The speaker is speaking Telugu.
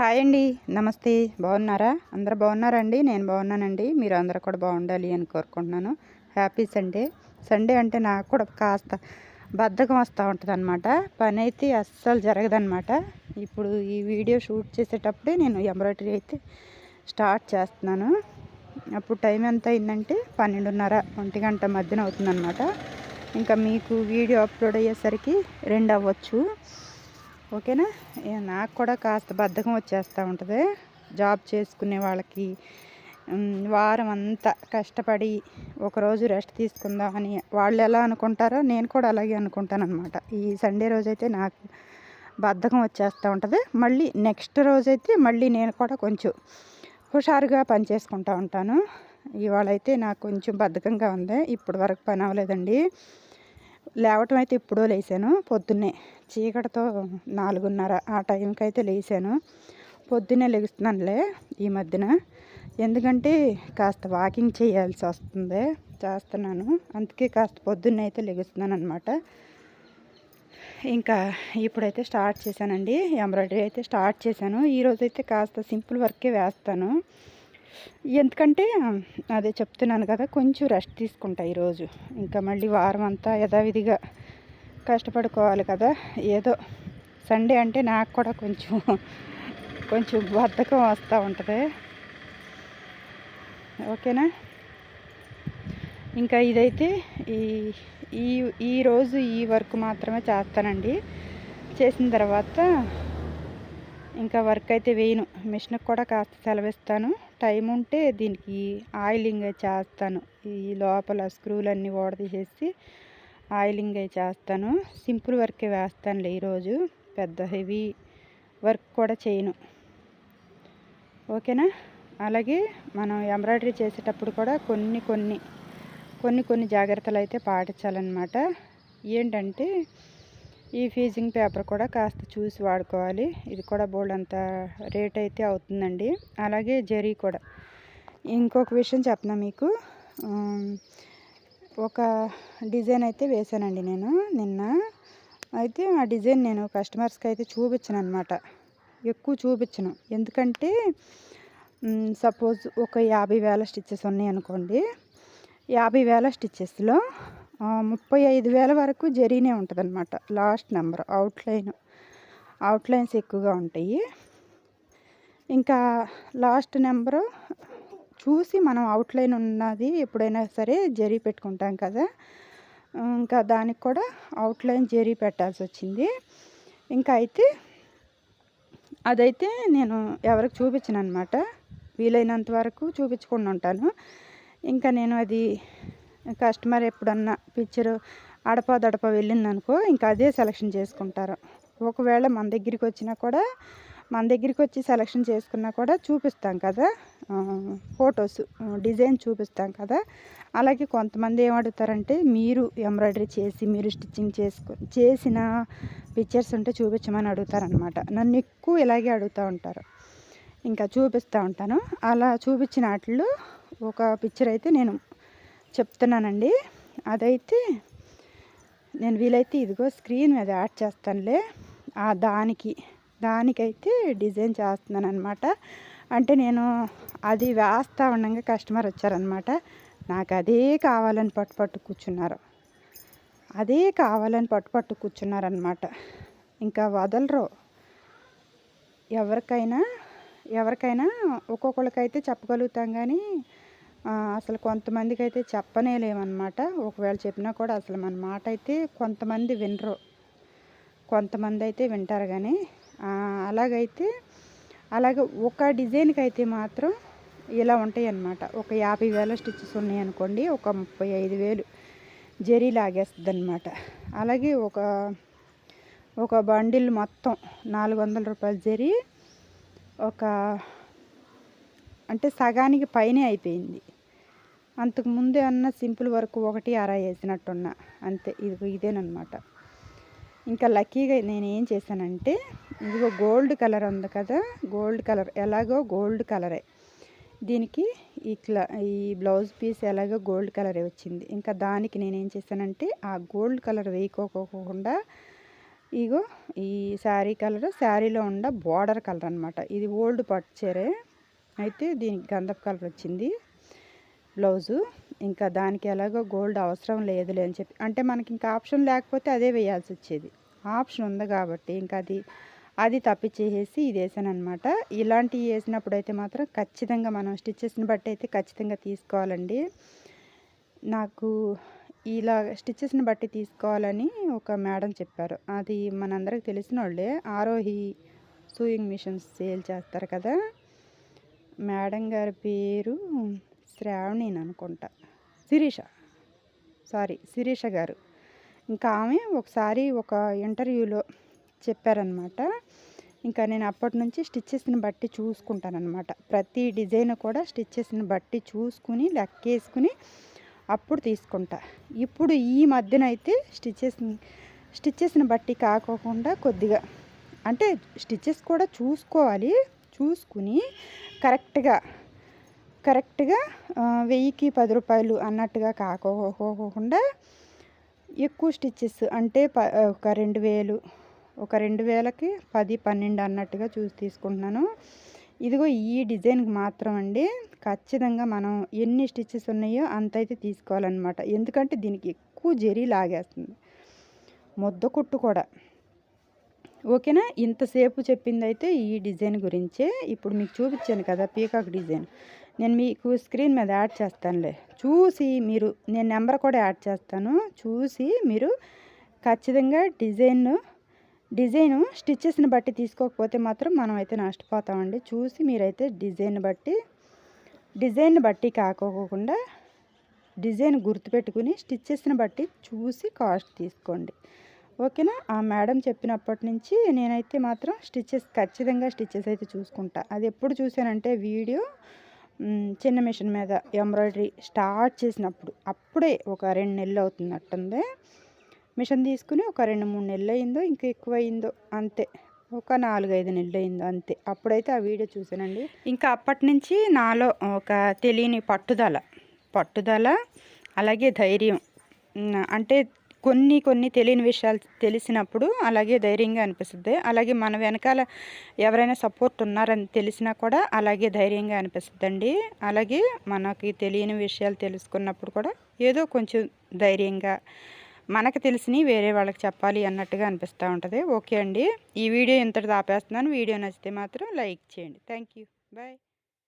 హాయ్ అండి. నమస్తే. బాగున్నారా? అందరు బాగున్నారండి? నేను బాగున్నానండి. మీరు అందరూ కూడా బాగుండాలి అని కోరుకుంటున్నాను. Happy Sunday. సండే అంటే నాకు కూడా కాస్త బద్ధకం వస్తూ ఉంటుంది అనమాట పని అయితే అస్సలు జరగదనమాట ఇప్పుడు ఈ వీడియో షూట్ చేసేటప్పుడే నేను ఎంబ్రాయిడరీ అయితే స్టార్ట్ చేస్తున్నాను. అప్పుడు టైం ఎంత అయిందంటే పన్నెండున్నర. ఒంటి గంట మధ్యన అవుతుందన్నమాట. ఇంకా మీకు వీడియో అప్లోడ్ అయ్యేసరికి రెండు అవ్వచ్చు. ఓకేనా? నాకు కూడా కాస్త బద్ధకం వచ్చేస్తూ ఉంటుంది. జాబ్ చేసుకునే వాళ్ళకి వారం అంతా కష్టపడి ఒకరోజు రెస్ట్ తీసుకుందామని వాళ్ళు ఎలా అనుకుంటారో నేను కూడా అలాగే అనుకుంటాను అనమాట ఈ సండే రోజైతే నాకు బద్ధకం వచ్చేస్తూ ఉంటుంది. మళ్ళీ నెక్స్ట్ రోజైతే మళ్ళీ నేను కూడా కొంచెం హుషారుగా పనిచేసుకుంటూ ఉంటాను. ఇవాళ అయితే నాకు కొంచెం బద్ధకంగా ఉంది. ఇప్పటి వరకు పని అవ్వలేదండి. లేవటం అయితే ఎప్పుడో లేసాను. పొద్దున్నే చీకటితో నాలుగున్నర ఆ టైంకి అయితే లేసాను. పొద్దున్నే లెగుస్తున్నానులే ఈ మధ్యన. ఎందుకంటే కాస్త వాకింగ్ చేయాల్సి వస్తుంది. చేస్తున్నాను. అందుకే కాస్త పొద్దున్నే అయితే లెగుస్తున్నాను అనమాట ఇంకా ఇప్పుడైతే స్టార్ట్ చేశానండి. ఎంబ్రాయిడరీ అయితే స్టార్ట్ చేశాను. ఈరోజైతే అయితే కాస్త సింపుల్ వర్కే వేస్తాను. ఎందుకంటే అదే చెప్తున్నాను కదా కొంచెం రెస్ట్ తీసుకుంటా ఈరోజు. ఇంకా మళ్ళీ వారం అంతా యథావిధిగా కష్టపడుకోవాలి కదా. ఏదో సండే అంటే నాకు కూడా కొంచెం కొంచెం బద్ధకం వస్తూ ఉంటుంది. ఓకేనా? ఇంకా ఇదైతే ఈ ఈ ఈరోజు ఈ వర్క్ మాత్రమే చేస్తానండి. చేసిన తర్వాత ఇంకా వర్క్ అయితే వేయను. మిషన్కి కూడా కాస్త సెలవిస్తాను. టైం ఉంటే దీనికి ఆయిలింగ్ చేస్తాను. ఈ లోపల స్క్రూలన్నీ ఓడదీసేసి ఆయిలింగ్ చేస్తాను. సింపుల్ వర్కే వేస్తానులే ఈరోజు పెద్ద హెవీ వర్క్ కూడా చేయను. ఓకేనా? అలాగే మనం ఎంబ్రాయిడరీ చేసేటప్పుడు కూడా కొన్ని కొన్ని కొన్ని కొన్ని జాగ్రత్తలు అయితే పాటించాలన్నమాట. ఏంటంటే ఈ ఫీజింగ్ పేపర్ కూడా కాస్త చూసి వాడుకోవాలి. ఇది కూడా బోల్డ్ అంత రేట్ అయితే అవుతుందండి. అలాగే జరీ కూడా. ఇంకొక విషయం చెప్పనా మీకు. ఒక డిజైన్ అయితే వేశానండి నేను నిన్న. అయితే ఆ డిజైన్ నేను కస్టమర్స్కి అయితే చూపించను అనమాట ఎక్కువ చూపించను. ఎందుకంటే సపోజ్ ఒక యాభై వేల స్టిచ్చెస్ ఉన్నాయి అనుకోండి. యాభై వేల స్టిచ్చెస్లో ముప్పై ఐదు వేల వరకు జరీనే ఉంటుంది అనమాట లాస్ట్ నెంబర్ అవుట్లైన్. అవుట్లైన్స్ ఎక్కువగా ఉంటాయి. ఇంకా లాస్ట్ నెంబరు చూసి మనం అవుట్లైన్ ఉన్నది ఎప్పుడైనా సరే జరీ పెట్టుకుంటాం కదా. ఇంకా దానికి కూడా అవుట్లైన్ జరీ పెట్టాల్సి వచ్చింది. ఇంకా అయితే అదైతే నేను ఎవరికి చూపించను అనమాట వీలైనంత వరకు చూపించకుండా ఉంటాను. ఇంకా నేను అది కస్టమర్ ఎప్పుడన్నా పిక్చర్ అడపదడప వెళ్ళిందనుకో ఇంకా అదే సెలెక్షన్ చేసుకుంటారు. ఒకవేళ మన దగ్గరికి వచ్చినా కూడా మన దగ్గరికి వచ్చి సెలెక్షన్ చేసుకున్నా కూడా చూపిస్తాం కదా. ఫొటోస్ డిజైన్ చూపిస్తాం కదా. అలాగే కొంతమంది ఏమడుగుతారంటే మీరు ఎంబ్రాయిడరీ చేసి మీరు స్టిచ్చింగ్ చేసుకు చేసిన పిక్చర్స్ ఉంటే చూపించమని అడుగుతారనమాట. నన్ను ఎక్కువ ఇలాగే అడుగుతూ ఉంటారు. ఇంకా చూపిస్తూ ఉంటాను. అలా చూపించిన వాటిలో ఒక పిక్చర్ అయితే నేను చెప్తున్నానండి. అదైతే నేను వీలైతే ఇదిగో స్క్రీన్ మీద యాడ్ చేస్తానులే. ఆ దానికి దానికైతే డిజైన్ చేస్తున్నాను అనమాట అంటే నేను అది వేస్తా ఉండగా కస్టమర్ వచ్చారనమాట నాకు అదే కావాలని పట్టు పట్టు కూర్చున్నారు. అదే కావాలని పట్టు పట్టు కూర్చున్నారనమాట ఇంకా వదలరు. ఎవరికైనా ఎవరికైనా ఒక్కొక్కరికైతే చెప్పగలుగుతాం కానీ అసలు కొంతమందికి అయితే చెప్పనే లేమన్నమాట ఒకవేళ చెప్పినా కూడా అసలు మన మాట అయితే కొంతమంది వినరు. కొంతమంది అయితే వింటారు కానీ అలాగైతే అలాగే ఒక డిజైన్కి అయితే మాత్రం ఇలా ఉంటాయి అన్నమాట ఒక యాభై వేల స్టిచ్చెస్ ఉన్నాయి అనుకోండి ఒక ముప్పై ఐదు వేలు జరీ లాగేస్తుంది అనమాట అలాగే ఒక ఒక బండిల్ మొత్తం నాలుగు వందల రూపాయల జరీ ఒక అంటే సగానికి పైనే అయిపోయింది. అంతకు ముందే అన్న సింపుల్ వర్క్ ఒకటి అర వేసినట్టున్నా. అంతే ఇది ఇదేనమాట ఇంకా లక్కీగా నేను ఏం చేశానంటే ఇదిగో గోల్డ్ కలర్ ఉంది కదా గోల్డ్ కలర్ ఎలాగో గోల్డ్ కలరే. దీనికి ఇట్లా ఈ బ్లౌజ్ పీస్ ఎలాగో గోల్డ్ కలరే వచ్చింది. ఇంకా దానికి నేనేం చేశానంటే ఆ గోల్డ్ కలర్ వేయకోకుండా ఇగో ఈ శారీ కలర్ శారీలో ఉన్న బార్డర్ కలర్ అనమాట ఇది ఓల్డ్ పట్టు చీరే. అయితే దీనికి గంధపు కలర్ వచ్చింది. బ్లౌజు. ఇంకా దానికి ఎలాగో గోల్డ్ అవసరం లేదులే అని చెప్పి అంటే మనకి ఇంకా ఆప్షన్ లేకపోతే అదే వేయాల్సి వచ్చేది. ఆప్షన్ ఉంది కాబట్టి ఇంకా అది అది తప్పిచ్చేసి ఇది వేసాను అనమాట ఇలాంటివి వేసినప్పుడు అయితే మాత్రం ఖచ్చితంగా మనం స్టిచ్చెస్ని బట్టి అయితే ఖచ్చితంగా తీసుకోవాలండి. నాకు ఇలా స్టిచ్చెస్ని బట్టి తీసుకోవాలని ఒక మేడం చెప్పారు. అది మనందరికి తెలిసిన వాళ్ళే ఆరోహి సూయింగ్ మిషన్స్ సేల్ చేస్తారు కదా. మేడం గారి పేరు శ్రావణి అనుకుంటా. శిరీష. సారీ శిరీష గారు. ఇంకా ఆమె ఒకసారి ఒక ఇంటర్వ్యూలో చెప్పారనమాట. ఇంకా నేను అప్పటి నుంచి స్టిచ్చెస్ని బట్టి చూసుకుంటానమాట ప్రతి డిజైన్ కూడా స్టిచ్చెస్ని బట్టి చూసుకుని లెక్కేసుకుని అప్పుడు తీసుకుంటా. ఇప్పుడు ఈ మధ్యన అయితే స్టిచ్చెస్ స్టిచ్చెస్ని బట్టి కాకోకుండా కొద్దిగా అంటే స్టిచ్చెస్ కూడా చూసుకోవాలి. చూసుకుని కరెక్ట్గా కరెక్ట్గా వెయ్యికి పది రూపాయలు అన్నట్టుగా కాకోకుండా ఎక్కువ స్టిచ్చెస్ అంటే ప ఒక రెండు వేలు ఒక రెండు వేలకి పది పన్నెండు అన్నట్టుగా చూసి తీసుకుంటున్నాను. ఇదిగో ఈ డిజైన్కి మాత్రం అండి ఖచ్చితంగా మనం ఎన్ని స్టిచ్చెస్ ఉన్నాయో అంత అయితే తీసుకోవాలన్నమాట. ఎందుకంటే దీనికి ఎక్కువ జరీ లాగేస్తుంది. ముద్ద కుట్టు కూడా. ఓకేనా? ఇంతసేపు చెప్పింది అయితే ఈ డిజైన్ గురించే. ఇప్పుడు మీకు చూపించాను కదా పీకాక్ డిజైన్. నేను మీకు స్క్రీన్ మీద యాడ్ చేస్తానులే. చూసి మీరు నేను నెంబర్ కూడా యాడ్ చేస్తాను. చూసి మీరు ఖచ్చితంగా డిజైన్ డిజైను స్టిచ్చెస్ని బట్టి తీసుకోకపోతే మాత్రం మనం అయితే నష్టపోతామండి. చూసి మీరైతే డిజైన్ బట్టి డిజైన్ బట్టి కాకోకుండా డిజైన్ గుర్తుపెట్టుకుని స్టిచ్చెస్ని బట్టి చూసి కాస్ట్ తీసుకోండి. ఓకేనా? ఆ మేడం చెప్పినప్పటి నుంచి నేనైతే మాత్రం స్టిచ్చెస్ ఖచ్చితంగా స్టిచ్చెస్ అయితే చూసుకుంటా. అది ఎప్పుడు చూసానంటే వీడియో చిన్న మిషన్ మీద ఎంబ్రాయిడరీ స్టార్ట్ చేసినప్పుడు. అప్పుడే ఒక రెండు నెలలు అవుతున్నట్టుంది. మిషన్ తీసుకుని ఒక రెండు మూడు నెలలు అయిందో ఇంకా ఎక్కువ అయిందో అంతే. ఒక నాలుగైదు నెలలు అయిందో అంతే. అప్పుడైతే ఆ వీడియో చూసానండి. ఇంకా అప్పటి నుంచి నాలో ఒక తెలియని పట్టుదల పట్టుదల అలాగే ధైర్యం అంటే కొన్ని కొన్ని తెలియని విషయాలు తెలిసినప్పుడు అలాగే ధైర్యంగా అనిపిస్తుంది. అలాగే మన వెనకాల ఎవరైనా సపోర్ట్ ఉన్నారని తెలిసినా కూడా అలాగే ధైర్యంగా అనిపిస్తుంది అలాగే మనకి తెలియని విషయాలు తెలుసుకున్నప్పుడు కూడా ఏదో కొంచెం ధైర్యంగా మనకు తెలిసినవి వేరే వాళ్ళకి చెప్పాలి అన్నట్టుగా అనిపిస్తూ ఉంటుంది. ఓకే అండి. ఈ వీడియో ఇంతటి ఆపేస్తున్నాను. వీడియో నచ్చితే మాత్రం లైక్ చేయండి. Thank you bye